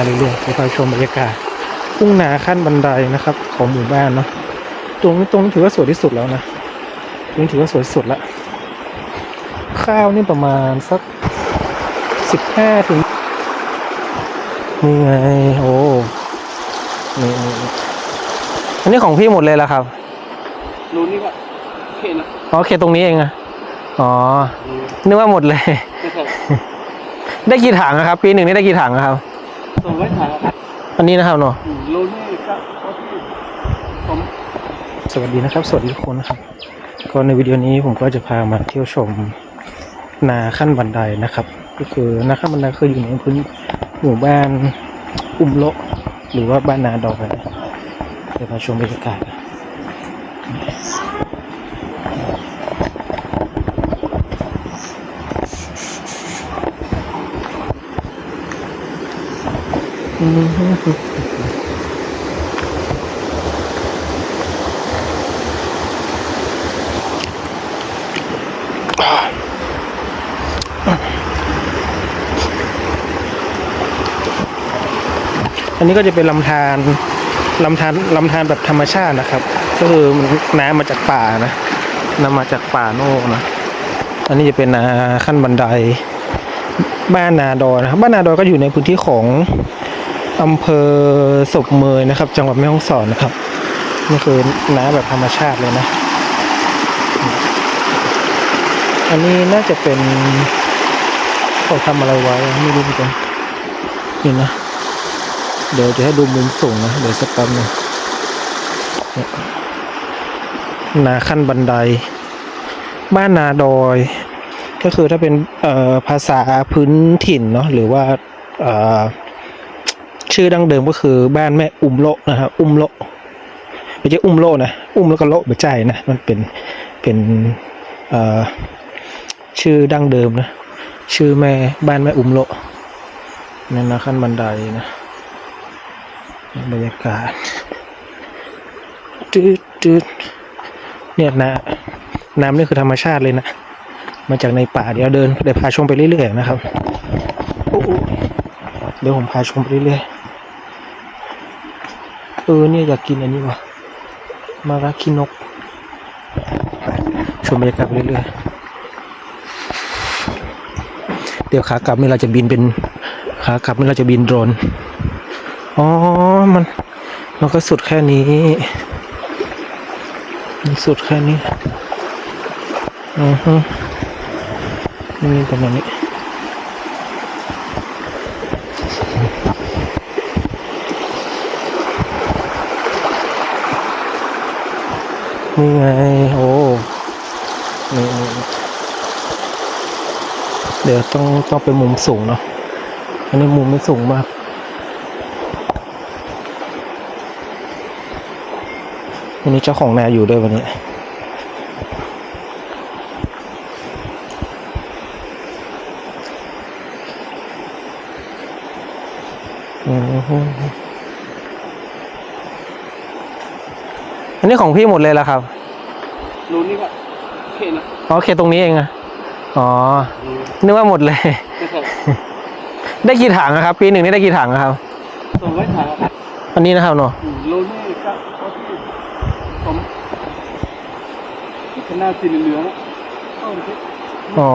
นไปดูข้างหน้าเรื่อยๆไปพาชมบรรยากาศทุ่งนาขั้นบันไดนะครับ ของหมู่บ้านเนาะตรงนี้ตรงนี้ถือว่าสวยที่สุดแล้วนะตรงนี้ถือว่าสวยสุดละข้าวนี่ประมาณสักสิบห้าถึงนี่ไงโอ้นี่นี่นี่อันนี้ของพี่หมดเลยแล้วครับรูนี่ก็เข็นนะอ๋อโอเคตรงนี้เองอะอ๋อรูนึกว่าหมดเลยไม่ใช่ได้กี่ถังนะครับ ปีหนึ่งนี่ได้กี่ถังนะครับ ส่งไว้ถ่ายครับอันนี้นะครับเนาะอืมรูนี่ก็ก็ที่ผมสวัสดีนะครับ สวัสดีทุกคนนะครับ ก็ในวิดีโอนี้ผมก็จะพามาเที่ยวชมนาขั้นบันไดนะครับ ก็คือนาขั้นบันไดคืออยู่ในพื้นหมู่บ้านอุ้มโละหรือว่าบ้านนาดอยเดี๋ยวมาชมบรรยากาศ อันนี้ก็จะเป็นลำธารลำธารลำธารแบบธรรมชาตินะครับ ก็คือน้ำมาจากป่านะน้ำมาจากป่าโน่นะอันนี้จะเป็นนาขั้นบันได บ้านนาดอยนะครับบ้านนาดอยก็อยู่ในพื้นที่ของ อำเภอศพเมยนะครับ จังหวัดแม่ฮ่องสอนนะครับนี่คือน้ำแบบธรรมชาติเลยนะ อันนี้น่าจะเป็นเขาทำอะไรไว้ไม่รู้เหมือนกันนี่นะ เดี๋ยวจะให้ดูมุมสูงนะ เดี๋ยวสักแป๊บนึงเนี่ยนาขั้นบันได บ้านนาดอย ก็คือถ้าเป็นภาษาพื้นถิ่นเนาะหรือว่า ชื่อดั้งเดิมก็คือบ้านแม่อุ้มโลนะครับอุ้มโลไม่ใช่อุ้มโลนะอุ้มแล้วก็โลไม่ใช่นะมันเป็นเป็นเอ่อชื่อดั้งเดิมนะ ชื่อแม่บ้านแม่อุ้มโลนั่นนะขั้นบันไดนะบรรยากาศจืดจืดเนี่ยนะน้ำนี่คือธรรมชาติเลยนะ มาจากในป่าเดี๋ยวเดินเดี๋ยวพาชมไปเรื่อยๆนะครับโอ้โหเดี๋ยวผมพาชมไปเรื่อยๆ เออเนี่ย อยากกินอันนี้ว่ะมาราคินก ชมบรรยากาศเรื่อยๆ เดี๋ยวขากลับนี่เราจะบินเป็น ขากลับนี่เราจะบินโดรน อ๋อ มัน มันก็สุดแค่นี้ มันสุดแค่นี้ อือฮึนี่ประมาณนี้ นี่ไง โอ้นี่เดี๋ยวต้องต้องเป็นมุมสูงเนาะ อันนี้มุมไม่สูงมาก วันนี้เจ้าของนาอยู่ด้วยวันนี้อืม นนี้ของพี่หมดเลยแล้วครับรูนี่ก็เข็นนะอ๋อโอเคตรงนี้เองอะอ๋อรูนึกว่าหมดเลยไม่ใช่ได้กี่ถังนะครับ ปีหนึ่งนี่ได้กี่ถังครับส่งไว้ถ่ายครับอันนี้นะครับเนาะอืมรูนี่ก็ก็ที่ผมขนาดสีเหลืองๆอะเอาไปอ๋อ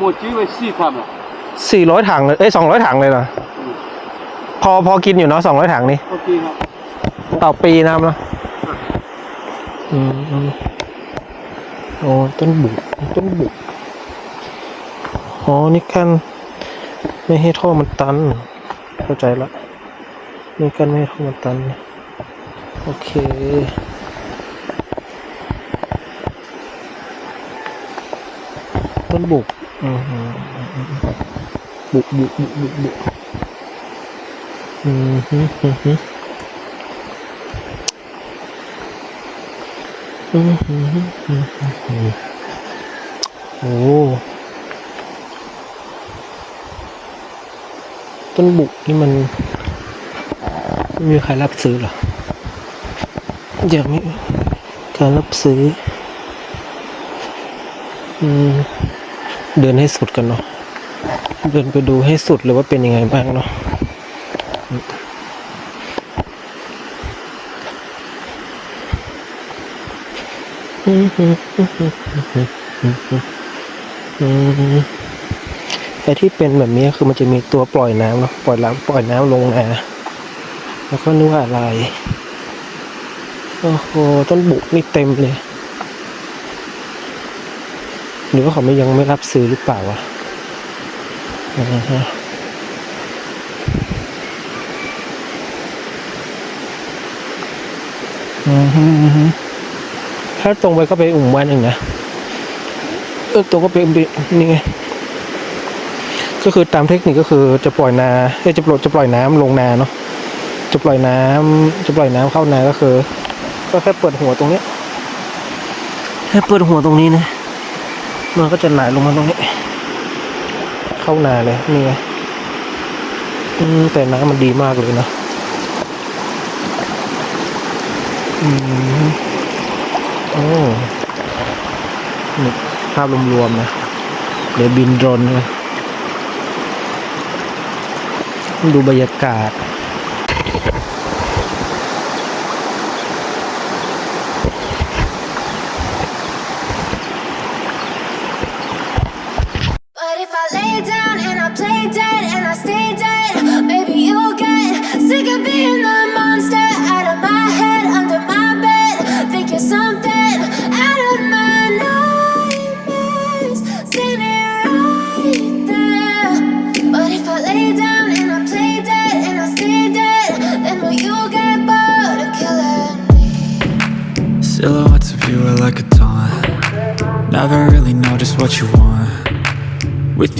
หมดจี้ไว้สี่ทำอะสี่ร้อยถังเลยเอ้ยสองร้อยถังเลยเหรออืมพอพอกินอยู่เนาะสองร้อยถังนี่โอเคครับต่อปีนะครับเนาะ อืมอืมโอ้ต้นบุกต้นบุกอ๋อนี่กันไม่ให้ท่อมันตัน เข้าใจละนี่กันไม่ให้ท่อมันตัน โอเคต้นบุกบุกบุกบุกบุกบุกอืมฮึอืมฮึอืมฮึอืมฮึอืม โอ้ต้นบุกนี่มัน มีใครรับซื้อหรอยังไม่การรับซื้อ อืม เดินให้สุดกันเนาะเดินไปดูให้สุดเลยว่าเป็นยังไงบ้างเนาะ อืมอืมอืมอืมอืมอืม ไอ้ที่เป็นแบบนี้คือมันจะมีตัวปล่อยน้ำเนาะปล่อยน้ำปล่อยน้ำลงนาแล้วก็นึกว่าอะไร โอ้โหต้นบุกนี่เต็มเลยหรือว่าเขาไม่ยังไม่รับซื้อหรือเปล่าวะอ่าฮะอืมฮึอืมฮึ ถ้าตรงไปก็ไปอุ่มวันเองนะเออตรงก็ไปนี่ไงก็คือตามเทคนิคก็คือจะปล่อยนาเอ้ยจะปล่อยจะปล่อยน้ำลงนาเนาะจะปล่อยน้ำจะปล่อยน้ำเข้านาก็คือ ก็แค่เปิดหัวตรงเนี้ยแค่เปิดหัวตรงนี้นะมันก็จะไหลลงมาตรงนี้ เข้านาเลยนี่ไงอืแต่น้ำมันดีมากเลยนะอืม โอ้ภาพรวมๆนะ เดี๋ยวบินโดรนเลยดูบรรยากาศ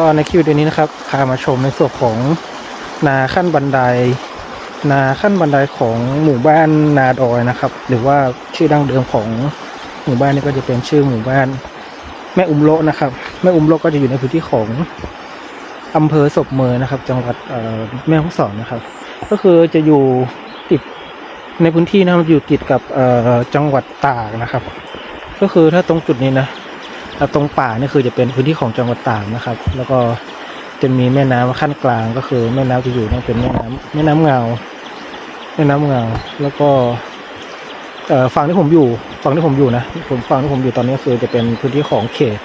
ก็ในคลิปวิดีโอนี้นะครับพามาชมในส่วนของนาขั้นบันได นาขั้นบันไดของหมู่บ้านนาดอยนะครับ หรือว่าชื่อดั้งเดิมของหมู่บ้านนี้ก็จะเป็นชื่อหมู่บ้าน แม่อุ้มโลนะครับแม่อุ้มโลก็จะอยู่ในพื้นที่ของอำเภอศพเมยนะครับ จังหวัดแม่ฮ่องสอนนะครับ ก็คือจะอยู่ติดในพื้นที่นะครับอยู่ติดกับจังหวัดตากนะครับ ก็คือถ้าตรงจุดนี้นะ ตรงป่านี่คือจะเป็นพื้นที่ของจังหวัดตากนะครับ แล้วก็จะมีแม่น้ำขั้นกลางก็คือแม่น้ำจะอยู่นั่นเป็นแม่น้ำแม่น้ำเงาแม่น้ำเงาแล้วก็ฝั่งที่ผมอยู่ฝั่งที่ผมอยู่นะผมฝั่งที่ผมอยู่ตอนนี้คือจะเป็นพื้นที่ของเขต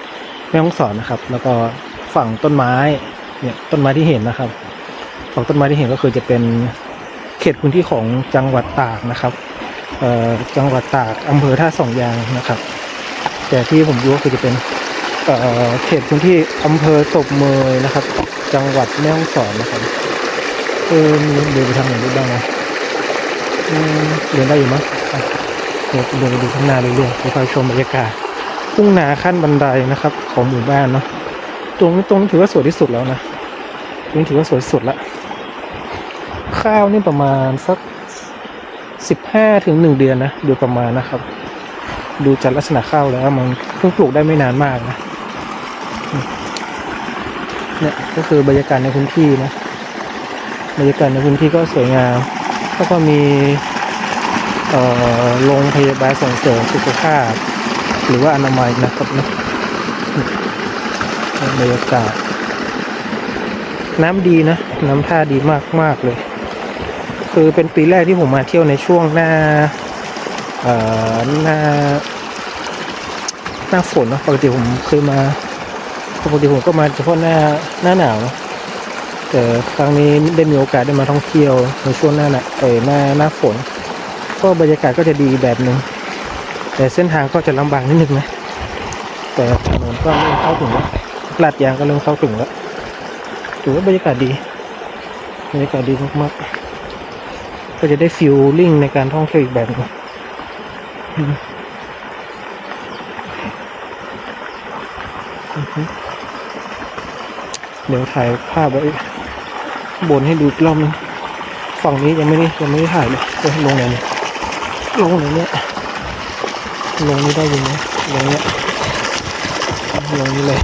แม่ฮ่องสอนนะครับ แล้วก็ฝั่งต้นไม้เนี่ยต้นไม้ที่เห็นนะครับฝั่งต้นไม้ที่เห็นก็คือจะเป็นเขตพื้นที่ของจังหวัดตากนะครับจังหวัดตากอำเภอท่าสองยางนะครับ แต่ที่ผมอยู่ก็คือจะเป็นเขตพื้นที่อำเภอศพเมยนะครับ จังหวัดแม่ฮ่องสอนนะครับเออมีเดินไปทางไหนได้บ้างนะอืมเดินได้อยู่มั้งเดี๋ยวเดินไปดูข้างหน้าเรื่อยๆไปคอยชมบรรยากาศทุ่งนาขั้นบันไดนะครับ ของหมู่บ้านเนาะตรงนี้ตรงนี้ถือว่าสวยที่สุดแล้วนะตรงนี้ถือว่าสวยสุดละข้าวนี่ประมาณสักสิบห้าถึงหนึ่งเดือนนะโดยประมาณนะครับ ดูจากลักษณะข้าวแล้วมันเพิ่งปลูกได้ไม่นานมากนะเนี่ยก็คือบรรยากาศในพื้นที่นะบรรยากาศในพื้นที่ก็สวยงามแล้วก็มีโรงพยาบาลส่งเสริมสุขภาพ หรือว่าอนามัยนะครับนะบรรยากาศ น้ำดีนะ น้ำท่าดีมากมากๆเลย คือเป็นปีแรกที่ผมมาเที่ยวในช่วงหน้า หน้าหน้าฝนเนะปกติผมเคยมาปกติผมก็มาเฉพาะหน้าหน้าหนาวเนะแต่ครั้งนี้ได้มีโอกาสได้มาท่องเที่ยวในช่วงหน้าหนาเออหน้าหน้าฝน ก็บรรยากาศก็จะดีแบบหนึ่งแต่เส้นทางก็จะลำบากนิดนึงนะแต่ถนนก็เริ่มเข้าถึงแล้วลาดยางก็เริ่มเข้าถึงแล้วถือว่าบรรยากาศดีบรรยากาศดีมากๆก็จะได้ฟิลลิ่งในการท่องเที่ยวอีกแบบหนึง เดี๋ยวถ่ายภาพไว้บนให้ดูรอบนึงฝั่งนี้ยังไม่ได้ยังไม่ได้ถ่ายเลยจะลงไหนเนี่ยลงไหนเนี่ยลงนี้ได้ยังไงลงเนี้ยลงนี้เลย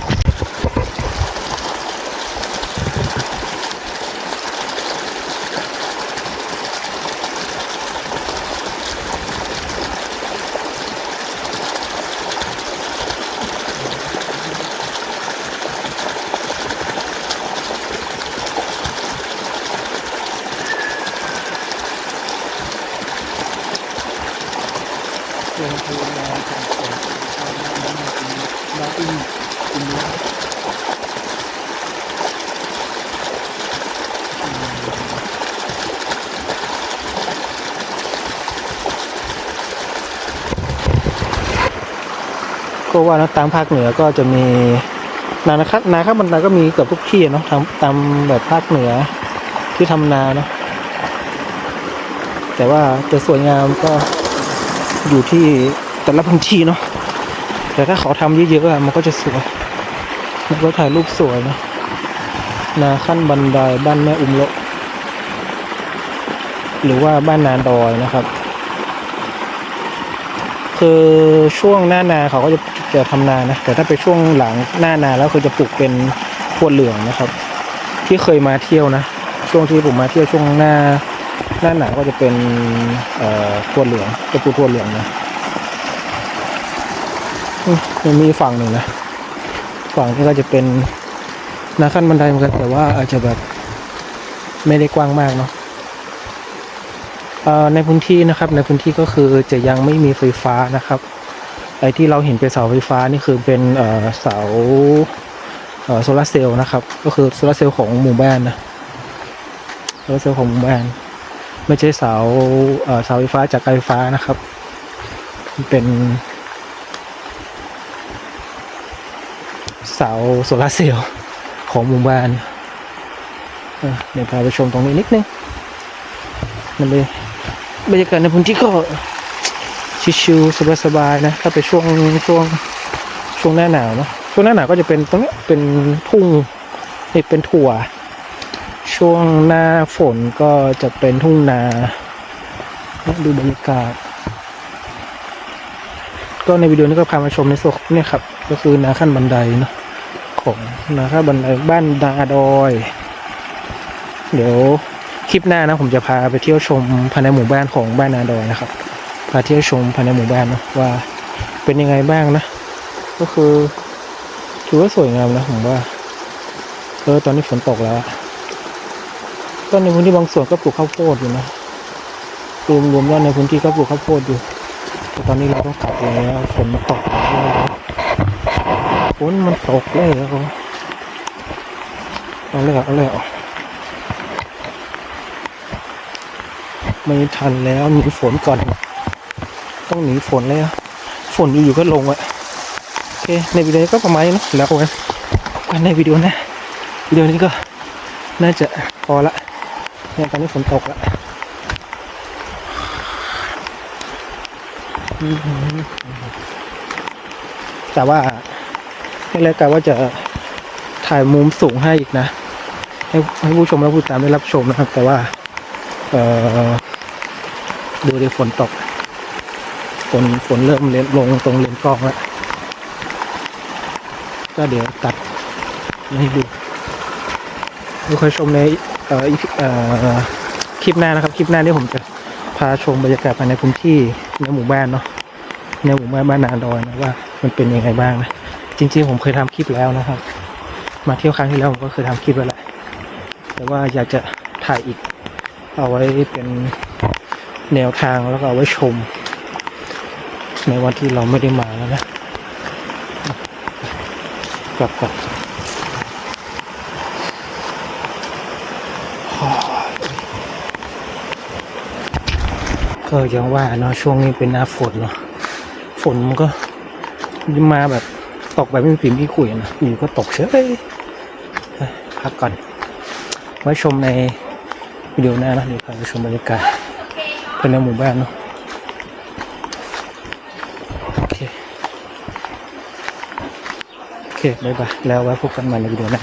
โรงพยาบาลส่งเสริมสุขภาพบ้านน้ำมันบ้านอินอินเดียก็ ว่านะตามภาคเหนือก็จะมีนานะครับนาข้าวมันนาก็มีเกือบทุกที่เนาะทำตามแบบภาคเหนือที่ทำนาเนาะแต่ว่าจะสวยงามก็อยู่ที่แต่ละพื้นที่เนาะแต่ถ้าเขาทำเยอะๆมันก็จะสวยมันก็ถ่ายรูปสวยนะนาขั้นบันไดบ้านแม่อุมโลหรือว่าบ้านนาดอยนะครับ คือช่วงหน้านาเขาก็จะจะทำนานะ แต่ถ้าไปช่วงหลังหน้านาแล้วคือจะปลูกเป็นพวดเหลืองนะครับ ที่เคยมาเที่ยวนะ ช่วงที่ผมมาเที่ยวช่วงหน้าหน้าหนาวก็จะเป็นเอ่อทั่วเหลืองจะปลูกทั่วเหลืองนะมยังมีฝั่งหนึ่งนะฝั่งนี้ก็จะเป็นนาขั้นบันไดเหมือนกันแต่ว่าอาจจะแบบไม่ได้กว้างมากเนาะ ในพื้นที่นะครับ ในพื้นที่ก็คือจะยังไม่มีไฟฟ้านะครับไอ้ที่เราเห็นเป็นเสาไฟฟ้านี่คือเป็นเสาโซลาร์เซลล์นะครับ ก็คือโซลาร์เซลล์ของหมู่บ้านนะโซลาร์เซลล์ของหมู่บ้าน ไม่ใช่เสาเสาไฟฟ้าจากการไฟฟ้านะครับ เป็นเสาโซลาร์เซลล์ของหมู่บ้านเดี๋ยวพาไปชมตรงนี้นิดนึงมันเลย บรรยากาศในพื้นที่ก็ชิวๆสบายๆนะถ้าไปช่วงช่วงช่วงหน้าหนาวเนาะช่วงหน้าหนาวก็จะเป็นตรงนี้เป็นทุ่งนี่เป็นถั่ว ช่วงหน้าฝนก็จะเป็นทุ่งนาดูบรรยากาศก็ในวิดีโอนี้ก็พามาชมในส่วนเนี่ยครับ ก็คือนาขั้นบันไดเนาะของนาขั้นบันไดบ้านดาดอย เดี๋ยว คลิปหน้านะผมจะพาไปเที่ยวชมภายในหมู่บ้านของบ้านนาดอยนะครับ พาเที่ยวชมภายในหมู่บ้านนะว่าเป็นยังไงบ้างนะ ก็คือถือว่าสวยงามนะผมว่าเออตอนนี้ฝนตกแล้วอะก็ในพื้นที่บางส่วนก็ปลูกข้าวโพดอยู่นะรวมรวมแล้วในพื้นที่ก็ปลูกข้าวโพดอยู่แต่ตอนนี้เราต้องกลับแล้วฝนมันตกแล้วฝนมันตกแล้วเอาเลยเอาเลยเอา ไม่ทันแล้วหนีฝนก่อน ต้องหนีฝนแล้วฝนอยู่ๆก็ลงอะโอเคในวิดีโอนี้ก็ประมาณนี้นะแล้วกันกันในวิดีโอนะวิดีโอนี้ก็น่าจะพอละเนี่ยตอนนี้ฝนตกละแต่ว่าไม่แล้วกันว่าจะถ่ายมุมสูงให้อีกนะ ให้ให้ผู้ชมและผู้ตามได้รับชมนะครับ แต่ว่า เอ่อ ดูดิฝนตก ฝนฝนเริ่มเลนลงตรงเลนกล้องแล้ว ก็เดี๋ยวตัดให้ดูดูคอยชมในเอ่อเอ่อคลิปหน้านะครับ คลิปหน้าที่ผมจะพาชมบรรยากาศภายในพื้นที่ในหมู่บ้านเนาะในหมู่บ้านบ้านนาดอยนะว่ามันเป็นยังไงบ้างนะจริง ๆ ผมเคยทำคลิปแล้วนะครับ มาเที่ยวครั้งที่แล้วผมก็เคยทำคลิปไว้แหละแต่ว่าอยากจะถ่ายอีกเอาไว้เป็น แนวทางแล้วก็เอาไว้ชม ในวันที่เราไม่ได้มาแล้วนะกลับก่อนก็ยังว่าเนาะช่วงนี้เป็นหน้าฝนเนาะฝนมันก็มาแบบตกแบบไม่มีปีมีขุยนะอยู่ก็ตกเฉยพักก่อน ไว้ชมในวิดีโอหน้านะเดี๋ยวพาไปชมบรรยากาศ ป็นในหมู่บ้านเนาะโอเคโอเคบายบายแล้วไว้พบกันใหม่ในวิดีโอหน้า